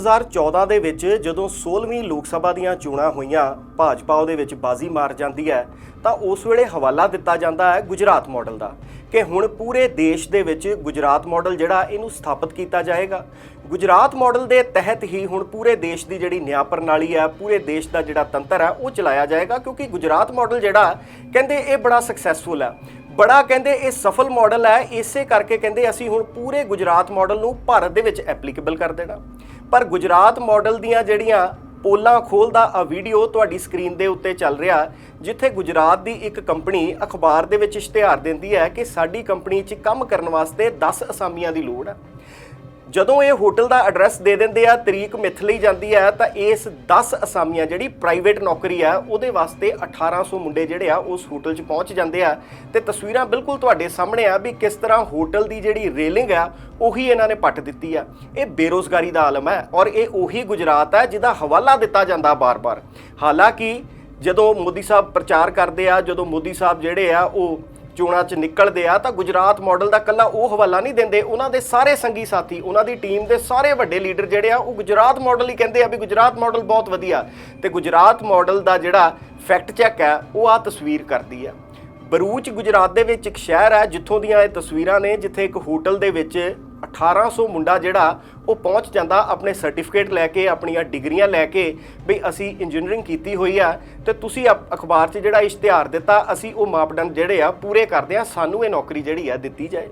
2014 ਦੇ ਵਿੱਚ ਜਦੋਂ 16ਵੀਂ ਲੋਕ ਸਭਾ ਦੀਆਂ ਚੋਣਾਂ ਹੋਈਆਂ, ਭਾਜਪਾ ਉਹਦੇ ਵਿੱਚ ਬਾਜ਼ੀ ਮਾਰ ਜਾਂਦੀ ਹੈ, ਤਾਂ ਉਸ ਵੇਲੇ ਹਵਾਲਾ ਦਿੱਤਾ ਜਾਂਦਾ ਹੈ ਗੁਜਰਾਤ ਮਾਡਲ ਦਾ ਕਿ ਹੁਣ ਪੂਰੇ ਦੇਸ਼ ਦੇ ਵਿੱਚ ਗੁਜਰਾਤ ਮਾਡਲ ਜਿਹੜਾ, ਇਹਨੂੰ ਸਥਾਪਿਤ ਕੀਤਾ ਜਾਏਗਾ। ਗੁਜਰਾਤ ਮਾਡਲ ਦੇ ਤਹਿਤ ਹੀ ਹੁਣ ਪੂਰੇ ਦੇਸ਼ ਦੀ ਜਿਹੜੀ ਨਿਆਂ ਪ੍ਰਣਾਲੀ ਹੈ, ਪੂਰੇ ਦੇਸ਼ ਦਾ ਜਿਹੜਾ ਤੰਤਰ ਹੈ, ਉਹ ਚਲਾਇਆ ਜਾਏਗਾ ਕਿਉਂਕਿ ਗੁਜਰਾਤ ਮਾਡਲ ਜਿਹੜਾ ਕਹਿੰਦੇ ਇਹ ਬੜਾ ਸਕਸੈਸਫੁਲ ਹੈ। ਬੜਾ ਕਹਿੰਦੇ ਇਹ ਸਫਲ ਮਾਡਲ ਹੈ, ਇਸੇ ਕਰਕੇ ਕਹਿੰਦੇ ਅਸੀਂ ਹੁਣ ਪੂਰੇ ਗੁਜਰਾਤ ਮਾਡਲ ਨੂੰ ਭਾਰਤ ਦੇ ਵਿੱਚ ਐਪਲੀਕੇਬਲ ਕਰ ਦੇਣਾ। ਪਰ ਗੁਜਰਾਤ ਮਾਡਲ ਦੀਆਂ ਜਿਹੜੀਆਂ ਪੋਲਾਂ ਖੋਲਦਾ ਆ ਵੀਡੀਓ ਤੁਹਾਡੀ ਸਕਰੀਨ ਦੇ ਉੱਤੇ ਚੱਲ ਰਿਹਾ, ਜਿੱਥੇ ਗੁਜਰਾਤ ਦੀ ਇੱਕ ਕੰਪਨੀ ਅਖਬਾਰ ਦੇ ਵਿੱਚ ਇਸ਼ਤਿਹਾਰ ਦਿੰਦੀ ਹੈ ਕਿ ਸਾਡੀ ਕੰਪਨੀ 'ਚ ਕੰਮ ਕਰਨ ਵਾਸਤੇ 10 ਅਸਾਮੀਆਂ ਦੀ ਲੋੜ ਹੈ। ਜਦੋਂ ਇਹ ਹੋਟਲ ਦਾ ਐਡਰੈਸ ਦੇ ਦਿੰਦੇ ਆ, ਤਰੀਕ ਮਿੱਥ ਲਈ ਜਾਂਦੀ ਹੈ ਤਾਂ ਇਸ 10 ਅਸਾਮੀਆਂ ਜਿਹੜੀ ਪ੍ਰਾਈਵੇਟ ਨੌਕਰੀ ਆ, ਉਹਦੇ ਵਾਸਤੇ 1800 ਮੁੰਡੇ ਜਿਹੜੇ ਆ, ਉਸ ਹੋਟਲ 'ਚ ਪਹੁੰਚ ਜਾਂਦੇ ਆ। ਤੇ ਤਸਵੀਰਾਂ ਬਿਲਕੁਲ ਤੁਹਾਡੇ ਸਾਹਮਣੇ ਆ ਵੀ ਕਿਸ ਤਰ੍ਹਾਂ ਹੋਟਲ ਦੀ ਜਿਹੜੀ ਰੇਲਿੰਗ ਆ, ਉਹੀ ਇਹਨਾਂ ਨੇ ਪੱਟ ਦਿੱਤੀ ਆ। ਇਹ ਬੇਰੋਜ਼ਗਾਰੀ ਦਾ ਆਲਮ ਹੈ ਔਰ ਇਹ ਉਹੀ ਗੁਜਰਾਤ ਹੈ ਜਿਹਦਾ ਹਵਾਲਾ ਦਿੱਤਾ ਜਾਂਦਾ ਬਾਰ-ਬਾਰ। ਹਾਲਾਂਕਿ ਜਦੋਂ ਮੋਦੀ ਸਾਹਿਬ ਪ੍ਰਚਾਰ ਕਰਦੇ ਆ, ਜਦੋਂ ਮੋਦੀ ਸਾਹਿਬ ਜਿਹੜੇ ਆ, ਉਹ ਚੋਣਾਂ 'ਚ ਨਿਕਲਦੇ ਆ, ਤਾਂ ਗੁਜਰਾਤ ਮਾਡਲ ਦਾ ਕੱਲਾ ਉਹ ਹਵਾਲਾ ਨਹੀਂ ਦਿੰਦੇ। ਉਹਨਾਂ ਦੇ ਸਾਰੇ ਸੰਗੀ ਸਾਥੀ, ਉਹਨਾਂ ਦੀ ਟੀਮ ਦੇ ਸਾਰੇ ਵੱਡੇ ਲੀਡਰ ਜਿਹੜੇ ਆ, ਉਹ ਗੁਜਰਾਤ ਮਾਡਲ ਹੀ ਕਹਿੰਦੇ ਆ ਵੀ ਗੁਜਰਾਤ ਮਾਡਲ ਬਹੁਤ ਵਧੀਆ। ਤੇ ਗੁਜਰਾਤ ਮਾਡਲ ਦਾ ਜਿਹੜਾ ਫੈਕਟ ਚੈੱਕ ਹੈ ਉਹ ਆ ਤਸਵੀਰ ਕਰਦੀ ਆ। ਬਰੂਚ ਗੁਜਰਾਤ ਦੇ ਵਿੱਚ ਇੱਕ ਸ਼ਹਿਰ ਹੈ ਜਿੱਥੋਂ ਦੀਆਂ ਇਹ ਤਸਵੀਰਾਂ ਨੇ, ਜਿੱਥੇ ਇੱਕ ਹੋਟਲ ਦੇ ਵਿੱਚ 1800 ਮੁੰਡਾ ਜਿਹੜਾ, ਉਹ ਪਹੁੰਚ ਜਾਂਦਾ ਆਪਣੇ ਸਰਟੀਫਿਕੇਟ ਲੈ ਕੇ, ਆਪਣੀਆਂ ਡਿਗਰੀਆਂ ਲੈ ਕੇ ਵੀ ਅਸੀਂ ਇੰਜੀਨੀਅਰਿੰਗ ਕੀਤੀ ਹੋਈ ਆ। ਤੇ ਤੁਸੀਂ ਅਪ- ਅਖਬਾਰ 'ਚ ਜਿਹੜਾ ਇਸ਼ਤਿਹਾਰ ਦਿੱਤਾ, ਅਸੀਂ ਉਹ ਮਾਪਦੰਡ ਜਿਹੜੇ ਆ ਪੂਰੇ ਕਰਦੇ ਆ। ਸਾਨੂੰ ਇਹ ਨੌਕਰੀ ਜਿਹੜੀ ਆ ਦਿੱਤੀ ਜਾਏ।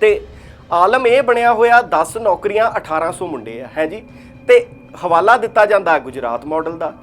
ਤੇ ਆਲਮ ਇਹ ਬਣਿਆ ਹੋਇਆ 10 ਨੌਕਰੀਆਂ 1800 ਮੁੰਡੇ ਆ, ਹੈ ਜੀ? ਤੇ ਹਵਾਲਾ ਦਿੱਤਾ ਜਾਂਦਾ ਗੁਜਰਾਤ ਮਾਡਲ ਦਾ।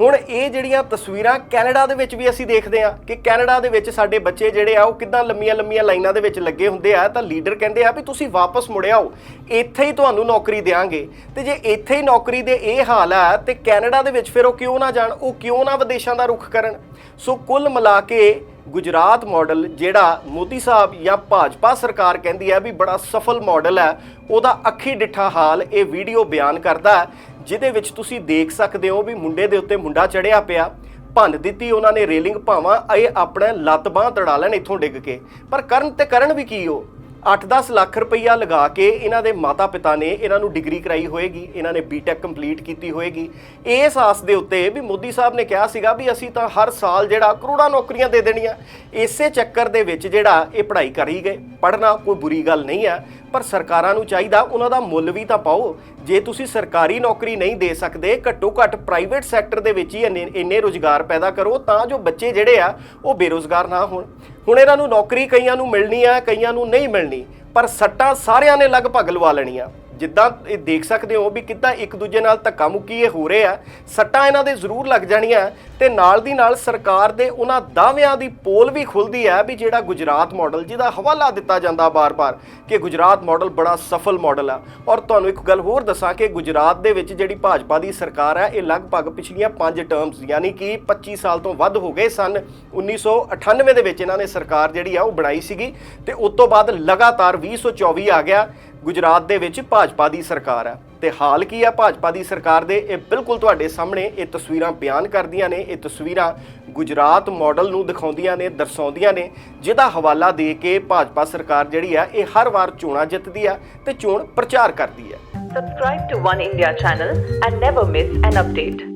ਹੁਣ ਇਹ ਜਿਹੜੀਆਂ ਤਸਵੀਰਾਂ ਕੈਨੇਡਾ ਦੇ ਵਿੱਚ ਵੀ ਅਸੀਂ ਦੇਖਦੇ ਆ ਕਿ ਕੈਨੇਡਾ ਦੇ ਵਿੱਚ ਸਾਡੇ ਬੱਚੇ ਜਿਹੜੇ ਆ, ਉਹ ਕਿੱਦਾਂ ਲੰਮੀਆਂ ਲੰਮੀਆਂ ਲਾਈਨਾਂ ਦੇ ਵਿੱਚ ਲੱਗੇ ਹੁੰਦੇ ਆ ਤਾਂ ਲੀਡਰ ਕਹਿੰਦੇ ਆ ਵੀ ਤੁਸੀਂ ਵਾਪਸ ਮੁੜ ਆਓ, ਇੱਥੇ ਹੀ ਤੁਹਾਨੂੰ ਨੌਕਰੀ ਦੇਾਂਗੇ ਤੇ ਜੇ ਇੱਥੇ ਹੀ ਨੌਕਰੀ ਦੇ ਇਹ ਹਾਲ ਆ ਤੇ ਕੈਨੇਡਾ ਦੇ ਵਿੱਚ ਫਿਰ ਉਹ ਕਿਉਂ ਨਾ ਜਾਣ, ਉਹ ਕਿਉਂ ਨਾ ਵਿਦੇਸ਼ਾਂ ਦਾ ਰੁਖ ਕਰਨ? ਸੋ ਕੁੱਲ ਮਿਲਾ ਕੇ ਗੁਜਰਾਤ ਮਾਡਲ ਜਿਹੜਾ ਮੋਦੀ ਸਾਹਿਬ ਜਾਂ ਭਾਜਪਾ ਸਰਕਾਰ ਕਹਿੰਦੀ ਹੈ ਵੀ ਬੜਾ ਸਫਲ ਮਾਡਲ ਹੈ, ਉਹਦਾ ਅੱਖੀ ਡਿੱਠਾ ਹਾਲ ਇਹ ਵੀਡੀਓ ਬਿਆਨ ਕਰਦਾ ਜਿਹਦੇ ਵਿੱਚ ਤੁਸੀਂ ਦੇਖ ਸਕਦੇ ਹੋ ਵੀ ਮੁੰਡੇ ਦੇ ਉੱਤੇ ਮੁੰਡਾ ਚੜਿਆ ਪਿਆ, ਭੰਨ ਦਿੱਤੀ ਉਹਨਾਂ ਨੇ ਰੇਲਿੰਗ ਭਾਵਾਂ, ਇਹ ਆਪਣੇ ਲੱਤ ਬਾਹ ਤੜਾ ਲੈਣ ਇੱਥੋਂ ਡਿੱਗ ਕੇ। ਪਰ ਕਰਨ ਤੇ ਕਰਨ ਵੀ ਕੀ ਉਹ 8-10 ਲੱਖ ਰੁਪਈਆ ਲਗਾ ਕੇ ਇਹਨਾਂ ਦੇ ਮਾਤਾ-ਪਿਤਾ ਨੇ ਇਹਨਾਂ ਨੂੰ ਡਿਗਰੀ ਕਰਾਈ ਹੋਏਗੀ, ਇਹਨਾਂ ਨੇ ਬੀਟੈਕ ਕੰਪਲੀਟ ਕੀਤੀ ਹੋਏਗੀ। ਇਸ ਆਸ ਦੇ ਉੱਤੇ ਵੀ ਮੋਦੀ ਸਾਹਿਬ ਨੇ ਕਿਹਾ ਸੀਗਾ ਵੀ ਅਸੀਂ ਤਾਂ ਹਰ ਸਾਲ ਜਿਹੜਾ ਕਰੋੜਾਂ ਨੌਕਰੀਆਂ ਦੇ ਦੇਣੀਆਂ, ਇਸੇ ਚੱਕਰ ਦੇ ਵਿੱਚ ਜਿਹੜਾ ਇਹ ਪੜ੍ਹਾਈ ਕਰੀ ਗਏ। ਪੜ੍ਹਨਾ ਕੋਈ ਬੁਰੀ ਗੱਲ ਨਹੀਂ ਹੈ। ਪਰ ਸਰਕਾਰਾਂ ਨੂੰ ਚਾਹੀਦਾ ਉਹਨਾਂ ਦਾ ਮੁੱਲ ਵੀ ਤਾਂ ਪਾਓ। ਜੇ ਤੁਸੀਂ ਸਰਕਾਰੀ ਨੌਕਰੀ ਨਹੀਂ ਦੇ ਸਕਦੇ ਘੱਟੋ ਘੱਟ ਪ੍ਰਾਈਵੇਟ ਸੈਕਟਰ ਦੇ ਵਿੱਚ ਹੀ ਇੰਨੇ ਇੰਨੇ ਰੋਜ਼ਗਾਰ ਪੈਦਾ ਕਰੋ ਤਾਂ ਜੋ ਬੱਚੇ ਜਿਹੜੇ ਆ, ਉਹ ਬੇਰੋਜ਼ਗਾਰ ਨਾ ਹੋਣ। ਹੁਣ ਇਹਨਾਂ ਨੂੰ ਨੌਕਰੀ ਕਈਆਂ ਨੂੰ ਮਿਲਣੀ ਆ ਕਈਆਂ ਨੂੰ ਨਹੀਂ ਮਿਲਣੀ, ਪਰ ਸੱਟਾਂ ਸਾਰਿਆਂ ਨੇ ਲਗਭਗ ਲਵਾ ਲੈਣੀਆਂ। ਜਿੱਦਾਂ ਇਹ ਦੇਖ ਸਕਦੇ ਹੋ ਵੀ ਕਿੱਦਾਂ ਇੱਕ ਦੂਜੇ ਨਾਲ ਧੱਕਾ ਮੁੱਕੀ ਇਹ ਹੋ ਰਹੇ ਆ, ਸੱਟਾਂ ਇਹਨਾਂ ਦੇ ਜ਼ਰੂਰ ਲੱਗ ਜਾਣੀਆਂ ਤੇ ਨਾਲ ਦੀ ਨਾਲ ਸਰਕਾਰ ਦੇ ਉਹਨਾਂ ਦਾਅਵਿਆਂ ਦੀ ਪੋਲ ਵੀ ਖੁੱਲਦੀ ਹੈ ਵੀ ਜਿਹੜਾ ਗੁਜਰਾਤ ਮਾਡਲ ਜਿਹਦਾ ਹਵਾਲਾ ਦਿੱਤਾ ਜਾਂਦਾ ਬਾਰ-ਬਾਰ ਕਿ ਗੁਜਰਾਤ ਮਾਡਲ ਬੜਾ ਸਫਲ ਮਾਡਲ ਆ। ਔਰ ਤੁਹਾਨੂੰ ਇੱਕ ਗੱਲ ਹੋਰ ਦੱਸਾਂ ਕਿ ਗੁਜਰਾਤ ਦੇ ਵਿੱਚ ਜਿਹੜੀ ਭਾਜਪਾ ਦੀ ਸਰਕਾਰ ਹੈ ਇਹ ਲਗਭਗ ਪਿਛਲੀਆਂ 5 ਟਰਮਸ ਯਾਨੀ ਕਿ 25 ਸਾਲ ਤੋਂ ਵੱਧ ਹੋ ਗਏ ਸਨ। 1998 ਦੇ ਵਿੱਚ ਇਹਨਾਂ ਨੇ ਸਰਕਾਰ ਜਿਹੜੀ ਆ, ਉਹ ਬਣਾਈ ਸੀਗੀ ਤੇ ਉਸ ਤੋਂ ਬਾਅਦ ਲਗਾਤਾਰ 2024 ਆ ਗਿਆ। ਗੁਜਰਾਤ ਦੇ ਵਿੱਚ ਭਾਜਪਾ ਦੀ ਸਰਕਾਰ ਹੈ। ਤੇ ਹਾਲ ਕੀ ਆ ਭਾਜਪਾ ਦੀ ਸਰਕਾਰ ਦੇ? ਇਹ ਬਿਲਕੁਲ ਤੁਹਾਡੇ ਸਾਹਮਣੇ ਇਹ ਤਸਵੀਰਾਂ ਬਿਆਨ ਕਰਦੀਆਂ ਨੇ। ਇਹ ਤਸਵੀਰਾਂ ਗੁਜਰਾਤ ਮਾਡਲ ਨੂੰ ਦਿਖਾਉਂਦੀਆਂ ਨੇ, ਦਰਸਾਉਂਦੀਆਂ ਨੇ। ਜਿਹਦਾ ਹਵਾਲਾ ਦੇ ਕੇ ਭਾਜਪਾ ਸਰਕਾਰ ਜਿਹੜੀ ਆ ਇਹ ਹਰ ਵਾਰ ਚੋਣਾਂ ਜਿੱਤਦੀ ਆ ਤੇ ਚੋਣ ਪ੍ਰਚਾਰ ਕਰਦੀ ਹੈ। Subscribe to one India channel and never miss an update.